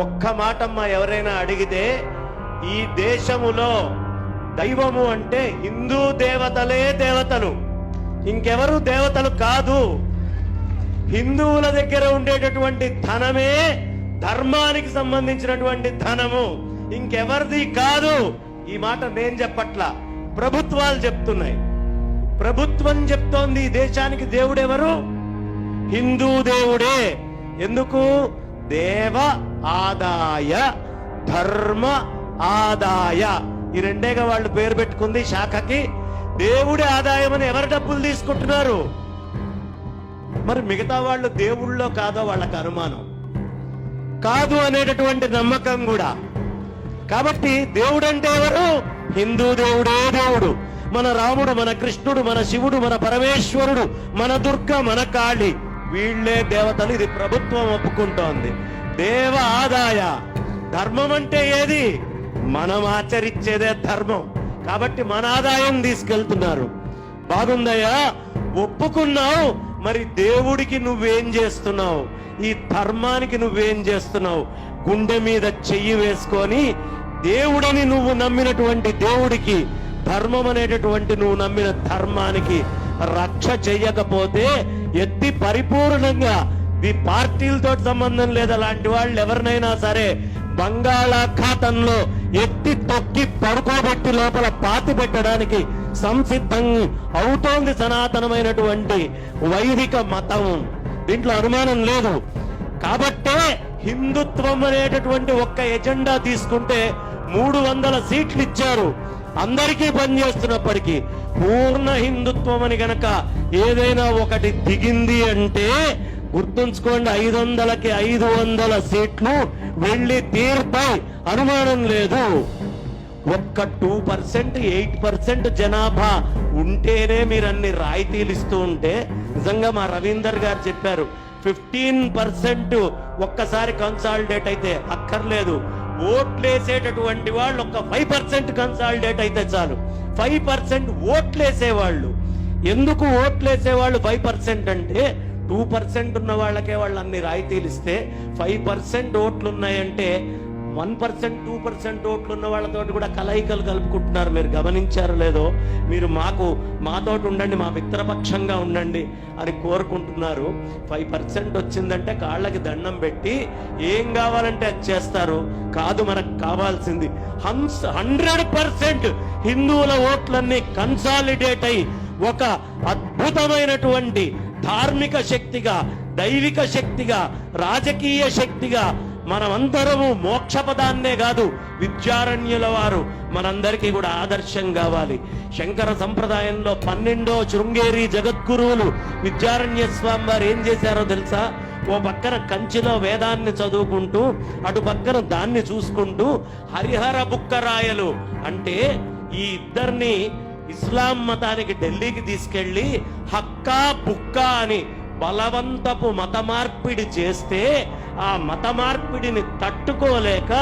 ఒక్క మాటమ్మ ఎవరైనా అడిగితే ఈ దేశములో దైవము అంటే హిందూ దేవతలే దేవతలు. ఇంకెవరు దేవతలు కాదు. హిందువుల దగ్గర ఉండేటటువంటి ధనమే ధర్మానికి సంబంధించినటువంటి ధనము. ఇంకెవరిది కాదు. ఈ మాట నేను చెప్పట్లా. ప్రభుత్వాలు చెప్తున్నాయి. ప్రభుత్వం చెప్తోంది ఈ దేశానికి దేవుడెవరు? హిందూ దేవుడే. ఎందుకు? దేవ ఆదాయ ధర్మ ఆదాయ. ఈ రెండేగా వాళ్ళు పేరు పెట్టుకుంది శాఖకి. దేవుడి ఆదాయం అని ఎవరు డబ్బులు తీసుకుంటున్నారు? మరి మిగతా వాళ్ళు దేవుళ్ళో కాదో వాళ్ళకి అనుమానం. కాదు అనేటటువంటి నమ్మకం కూడా. కాబట్టి దేవుడు అంటే ఎవరు? హిందూ దేవుడే దేవుడు. మన రాముడు మన కృష్ణుడు మన శివుడు మన పరమేశ్వరుడు మన దుర్గ మన కాళి. వీళ్ళే దేవతలు ఇది ప్రభుత్వం ఒప్పుకుంటోంది. దేవ ఆదాయ ధర్మం అంటే ఏది? మనం ఆచరించేదే ధర్మం. కాబట్టి మన ఆదాయం తీసుకెళ్తున్నారు. బాగుందయ్యా? ఒప్పుకున్నావు మరి దేవుడికి నువ్వేం చేస్తున్నావు? ఈ ధర్మానికి నువ్వేం చేస్తున్నావు? గుండె మీద చెయ్యి వేసుకొని దేవుడని నువ్వు నమ్మినటువంటి దేవుడికి ధర్మం అనేటటువంటి నువ్వు నమ్మిన ధర్మానికి రక్ష చేయకపోతే ఎత్తి పరిపూర్ణంగా ఈ పార్టీలతో సంబంధం లేదు. అలాంటి వాళ్ళు ఎవరినైనా సరే బంగాళాఖాతంలో ఎత్తి తొక్కి పడుకోబెట్టి లోపల పాతి పెట్టడానికి సంసిద్ధం అవుతోంది సనాతనమైనటువంటి వైదిక మతం. దీంట్లో అనుమానం లేదు. కాబట్టే హిందుత్వం అనేటటువంటి ఒక్క ఎజెండా తీసుకుంటే మూడు వందల సీట్లు ఇచ్చారు. అందరికీ పనిచేస్తున్నప్పటికీ పూర్ణ హిందుత్వం అని గనక ఏదైనా ఒకటి దిగింది అంటే గుర్తుంచుకోండి ఐదు వందలకి ఐదు వందల సీట్లు వెళ్ళి తీరుతాయి అనుమానం లేదు. ఒక్క టూ పర్సెంట్ ఎయిట్ పర్సెంట్ జనాభా ఉంటేనే మీరు అన్ని రాయితీలు ఇస్తూ ఉంటే నిజంగా మా రవీందర్ గారు చెప్పారు ఫిఫ్టీన్ పర్సెంట్ ఒక్కసారి కన్సాలిడేట్ అయితే అక్కర్లేదు. ఓట్లేసేటటువంటి వాళ్ళు ఒక ఫైవ్ పర్సెంట్ కన్సాలిడేట్ అయితే చాలు. ఫైవ్ పర్సెంట్ ఓట్లేసేవాళ్ళు. ఎందుకు ఓట్లేసేవాళ్ళు ఫైవ్ పర్సెంట్ అంటే టూ పర్సెంట్ ఉన్న వాళ్ళకే వాళ్ళు అన్ని రాయితీలు ఇస్తే ఫైవ్ పర్సెంట్ ఓట్లు ఉన్నాయంటే వన్ పర్సెంట్ టూ పర్సెంట్ ఓట్లు ఉన్న వాళ్ళతోటి కూడా కలయికలు కలుపుకుంటున్నారు. మీరు గమనించారు లేదో మీరు మాకు మాతోటి ఉండండి మా మిత్రపక్షంగా ఉండండి అని కోరుకుంటున్నారు. ఫైవ్ పర్సెంట్ వచ్చిందంటే కాళ్ళకి దండం పెట్టి ఏం కావాలంటే అది చేస్తారు. కాదు మనకు కావాల్సింది. హన్స్ హండ్రెడ్ పర్సెంట్ హిందువుల ఓట్లన్నీ కన్సాలిడేట్ అయి ఒక అద్భుతమైనటువంటి ధార్మిక శక్తిగా దైవిక శక్తిగా రాజకీయ శక్తిగా మనమందరము మోక్షపదాన్నే కాదు విద్యారణ్యుల వారు మనందరికీ కూడా ఆదర్శం కావాలి. శంకర సంప్రదాయంలో పన్నెండో శృంగేరి జగద్గురువులు విద్యారణ్య స్వామి వారు ఏం చేశారో తెలుసా? ఓ పక్కన కంచిలో వేదాన్ని చదువుకుంటూ అటు పక్కన దాన్ని చూసుకుంటూ హరిహర బుక్కరాయలు అంటే ఈ ఇద్దరిని ఇస్లాం మతానికి ఢిల్లీకి తీసుకెళ్ళి హక్కా బుక్కా అని బలవంతపు మత మార్పిడి చేస్తే ఆ మత మార్పిడిని తట్టుకోలేక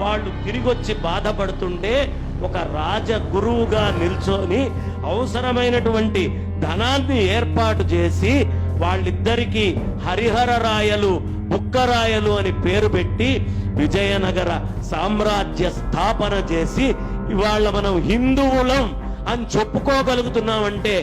వాళ్ళు తిరిగొచ్చి బాధపడుతుంటే ఒక రాజ గురువుగా నిల్చొని అవసరమైనటువంటి ధనాన్ని ఏర్పాటు చేసి వాళ్ళిద్దరికీ హరిహర రాయలు బుక్కరాయలు అని పేరు పెట్టి విజయనగర సామ్రాజ్య స్థాపన చేసి ఇవాళ మనం హిందువులం అని చెప్పుకోగలుగుతున్నామంటే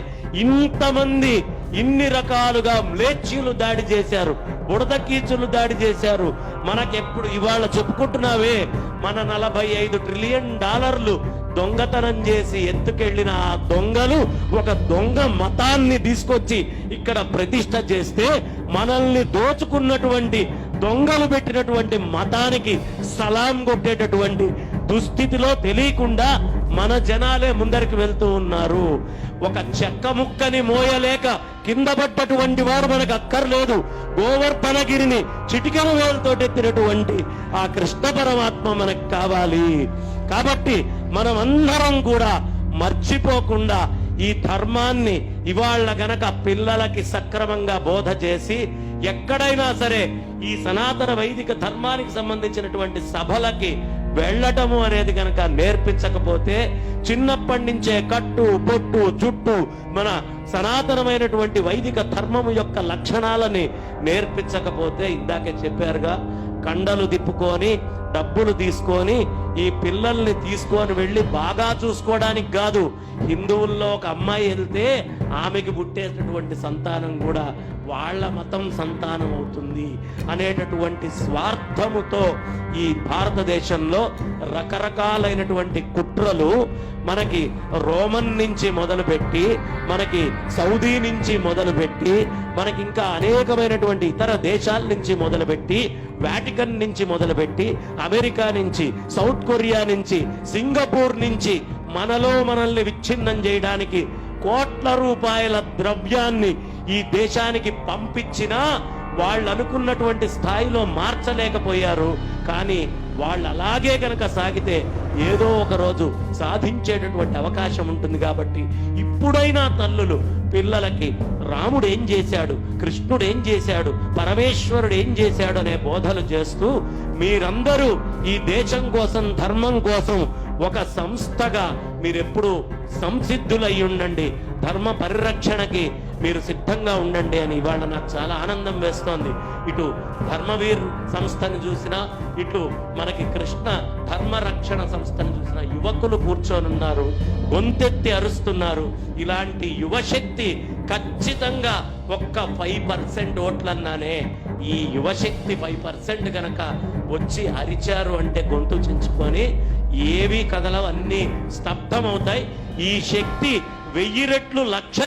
ఇంతమంది ఇన్ని రకాలుగా మ్లేచ్యులు దాడి చేశారు బుడద కీచులు దాడి చేశారు. మనకెప్పుడు ఇవాళ చెప్పుకుంటున్నావే మన నలభై ఐదు ట్రిలియన్ డాలర్లు దొంగతనం చేసి ఎత్తుకెళ్ళిన ఆ దొంగలు ఒక దొంగ మతాన్ని తీసుకొచ్చి ఇక్కడ ప్రతిష్ట చేస్తే మనల్ని దోచుకున్నటువంటి దొంగలు పెట్టినటువంటి మతానికి సలాం కొట్టేటటువంటి దుస్థితిలో తెలియకుండా మన జనాలే ముందరికి వెళ్తూ ఉన్నారు. ఒక చెక్క ముక్కని మోయలేక కింద పడ్డటువంటి వారు మనకు అక్కర్లేదు. గోవర్ధనగిరిని చిటికము వేలతో ఎత్తినటువంటి ఆ కృష్ణ పరమాత్మ మనకు కావాలి. కాబట్టి మనం అందరం కూడా మర్చిపోకుండా ఈ ధర్మాన్ని ఇవాళ గనక పిల్లలకి సక్రమంగా బోధ చేసి ఎక్కడైనా సరే ఈ సనాతన వైదిక ధర్మానికి సంబంధించినటువంటి సభలకి వెళ్ళటము అనేది కనుక నేర్పించకపోతే చిన్నప్పటి నుంచే కట్టు పొట్టు జుట్టు మన సనాతనమైనటువంటి వైదిక ధర్మము యొక్క లక్షణాలని నేర్పించకపోతే ఇందాకే చెప్పారుగా కండలు తిప్పుకొని డబ్బులు తీసుకొని ఈ పిల్లల్ని తీసుకొని వెళ్ళి బాగా చూసుకోవడానికి కాదు హిందువుల్లో ఒక అమ్మాయి వెళ్తే ఆమెకి పుట్టేటటువంటి సంతానం కూడా వాళ్ళ మతం సంతానం అవుతుంది అనేటటువంటి స్వార్థముతో ఈ భారతదేశంలో రకరకాలైనటువంటి కుట్రలు మనకి రోమన్ నుంచి మొదలుపెట్టి మనకి సౌదీ నుంచి మొదలుపెట్టి మనకి ఇంకా అనేకమైనటువంటి ఇతర దేశాల నుంచి మొదలుపెట్టి వాటికన్ నుంచి మొదలుపెట్టి అమెరికా నుంచి సౌత్ కొరియా నుంచి సింగపూర్ నుంచి మనలో మనల్ని విచ్ఛిన్నం చేయడానికి కోట్ల రూపాయల ద్రవ్యాన్ని ఈ దేశానికి పంపించినా వాళ్ళు అనుకున్నటువంటి స్థాయిలో మార్చలేకపోయారు. కానీ వాళ్ళు అలాగే కనుక సాగితే ఏదో ఒక రోజు సాధించేటటువంటి అవకాశం ఉంటుంది కాబట్టి ఇప్పుడైనా తల్లులు పిల్లలకి రాముడు ఏం చేశాడు కృష్ణుడు ఏం చేశాడు పరమేశ్వరుడు ఏం చేశాడు అనే బోధలు చేస్తూ మీరందరూ ఈ దేశం కోసం ధర్మం కోసం ఒక సంస్థగా మీరెప్పుడు సంసిద్ధులై ఉండండి ధర్మ పరిరక్షణకి మీరు సిద్ధంగా ఉండండి అని ఇవాళ నాకు చాలా ఆనందం వేస్తోంది. ఇటు ధర్మవీర్ సంస్థని చూసినా ఇటు మనకి కృష్ణ ధర్మరక్షణ సంస్థను చూసిన యువకులు కూర్చోనున్నారు గొంతెత్తి అరుస్తున్నారు. ఇలాంటి యువశక్తి ఖచ్చితంగా ఒక్క ఫైవ్ పర్సెంట్ ఓట్లన్నానే. ఈ యువశక్తి ఫైవ్ పర్సెంట్ కనుక వచ్చి అరిచారు అంటే గొంతు చించుకొని ఏవి కదలవు అన్ని స్తబ్దమవుతాయి ఈ శక్తి వెయ్యి రెట్లు లక్ష